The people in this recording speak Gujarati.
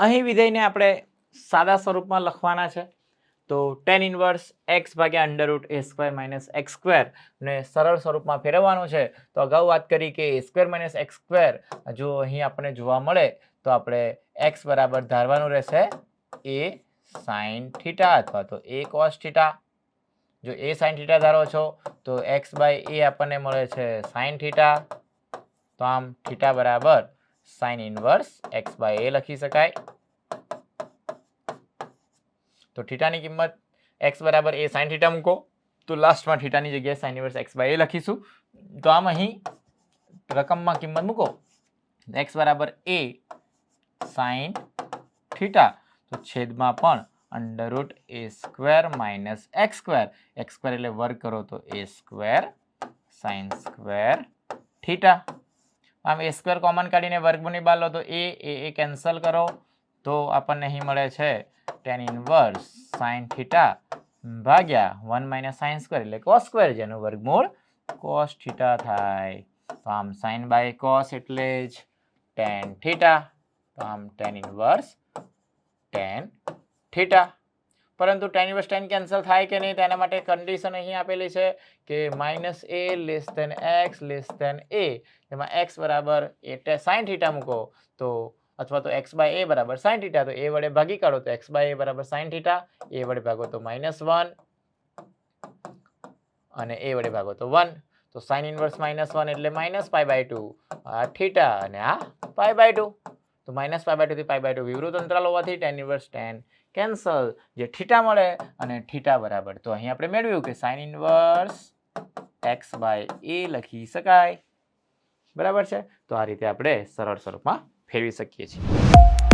અહીં વિધેયને આપણે સાદા સ્વરૂપમાં લખવાના છે. તો ટેન ઇનવર્સ એક્સ ભાગ્યા under root a square minus x square ને સરળ સ્વરૂપમાં ફેરવવાનું છે. તો અગાઉ વાત કરી કે a square minus x square જો અહીં આપણને જોવા મળે, તો આપણે એક્સ બરાબર ધારવાનું રહેશે એ સાઇન થીટા અથવા તો એ કોસ થીટા જો એ સાઇન થીટા ધારો છો, તો એક્સ બાય એ આપણને મળે છે સાઇન થીટા તો આમ થીટા બરાબર sine inverse x by a લખી શકાય તો થીટાની કિંમત એક્સ બરાબર એ સાઇન થીટા મૂકો તો લાસ્ટમાં થીટાની જગ્યાએ sine inverse x by a લખીશું તો આમ અહીં રકમમાં કિંમત મૂકો એક્સ બરાબર એ સાઇન થીટા તો છેદમાં પણ under root a square minus x square x square એટલે વર્ગ કરો તો a square sine square theta આમ એ સ્ક્વેર કોમન કાઢીને વર્ગમૂળની બહાર લો તો એ એ એ કેન્સલ કરો. તો આપણને અહીં મળે છે ટેન ઇનવર્સ સાઇન થીટા ભાગ્યા વન માઇનસ સાઇન સ્ક્વેર એટલે કોસ સ્ક્વેર જેનું વર્ગમૂળ કોસ થીટા થાય. તો આમ સાઇન બાય કોસ એટલે જ ટેન થીટા તો આમ ટેન ઇનવર્સ ટેન થીટા પરંતુ ટેન ઇન્વર્સ ટેન કેન્સલ થાય કે નહીં તેના માટે કન્ડિશન અહીં આપેલી છે કે minus a less than x less than a એમાં એક્સ બરાબર એ સાઇન થીટા મૂકો તો અથવા તો એક્સ બાય એ બરાબર સાઇન થીટા તો એ વડે ભાગી કાઢો તો એક્સ બાય એ બરાબર સાઇન થીટા એ વડે ભાગો તો માઇનસ વન અને એ વડે ભાગો તો વન તો સાઇન ઇન્વર્સ માઇનસ વન એટલે માઇનસ પાય બાય ટુ આ થીટા અને આ પાય બાય ટુ તો માઇનસ પાય બાય ટુથી પાય બાય ટુ વિવૃત અંતરાલ હોવાથી ટેન ઇન્વર્સ ટેન કેન્સલ જે થીટા મળે અને થીટા બરાબર. તો અહીં આપણે મેળવ્યું કે sine inverse x by a લખી શકાય. બરાબર છે? તો આ રીતે આપણે સરળ સ્વરૂપમાં ફેરવી શકીએ છીએ.